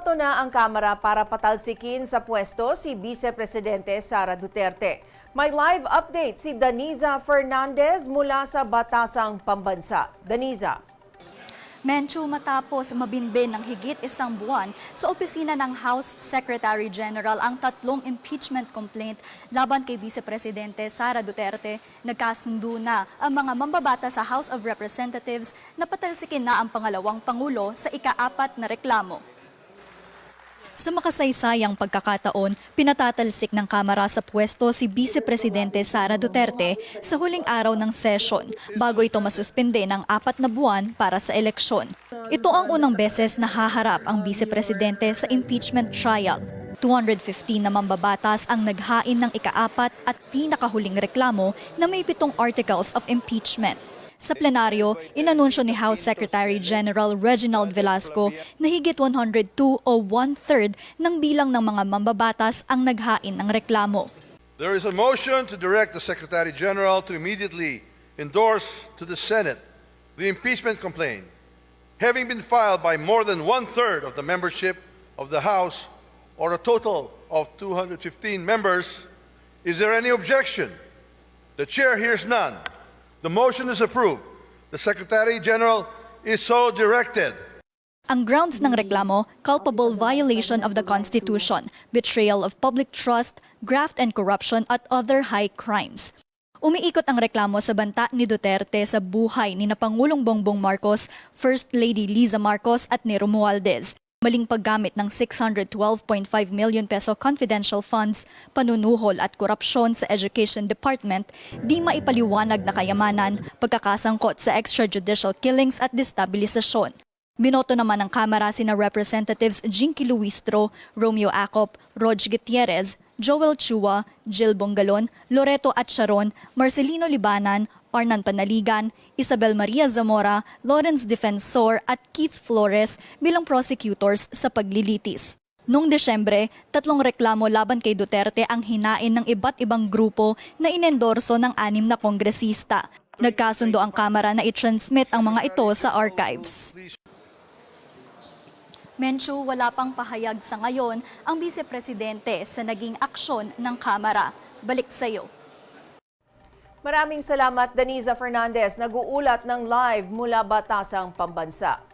Bumoto na ang Kamara para patalsikin sa pwesto si Vice Presidente Sara Duterte. May live update si Daniza Fernandez mula sa Batasang Pambansa. Daniza. Menchu matapos mabinbin ng higit isang buwan sa opisina ng House Secretary General ang tatlong impeachment complaint laban kay Vice Presidente Sara Duterte, nagkasundo na ang mga mambabata sa House of Representatives na patalsikin na ang pangalawang Pangulo sa ikaapat na reklamo. Sa makasaysayang pagkakataon, pinatatalsik ng Kamara sa pwesto si Vice Presidente Sara Duterte sa huling araw ng session bago ito masuspende ng apat na buwan para sa eleksyon. Ito ang unang beses na haharap ang Vice Presidente sa impeachment trial. 215 na mambabatas ang naghain ng ikaapat at pinakahuling reklamo na may pitong articles of impeachment. Sa plenaryo, inanunsyo ni House Secretary General Reginald Velasco na higit 102 o one-third ng bilang ng mga mambabatas ang naghain ng reklamo. There is a motion to direct the Secretary General to immediately endorse to the Senate the impeachment complaint, having been filed by more than one third of the membership of the House, or a total of 215 members. Is there any objection? The chair hears none. The motion is approved. The Secretary General is so directed. Ang grounds ng reklamo, culpable violation of the Constitution, betrayal of public trust, graft and corruption at other high crimes. Umiikot ang reklamo sa banta ni Duterte sa buhay ni na Pangulong Bongbong Marcos, First Lady Liza Marcos at ni Romualdez. Maling paggamit ng 612.5 million peso confidential funds, panunuhol at korupsyon sa Education Department, di maipaliwanag na kayamanan, pagkakasangkot sa extrajudicial killings at destabilisasyon. Binoto naman ng Kamara sina Representatives Jinky Luistro, Romeo Acop, Rog Gutierrez, Joel Chua, Jill Bongalon, Loreto Atcharon, Marcelino Libanan, Arnan Panaligan, Isabel Maria Zamora, Lawrence Defensor at Keith Flores bilang prosecutors sa paglilitis. Noong Desyembre, tatlong reklamo laban kay Duterte ang hinain ng iba't ibang grupo na inendorso ng anim na kongresista. Nagkasundo ang Kamara na i-transmit ang mga ito sa archives. Menchu, wala pang pahayag sa ngayon ang Vice Presidente sa naging aksyon ng Kamara. Balik sa iyo. Maraming salamat Daniza Fernandez, nag-uulat ng live mula Batasang Pambansa.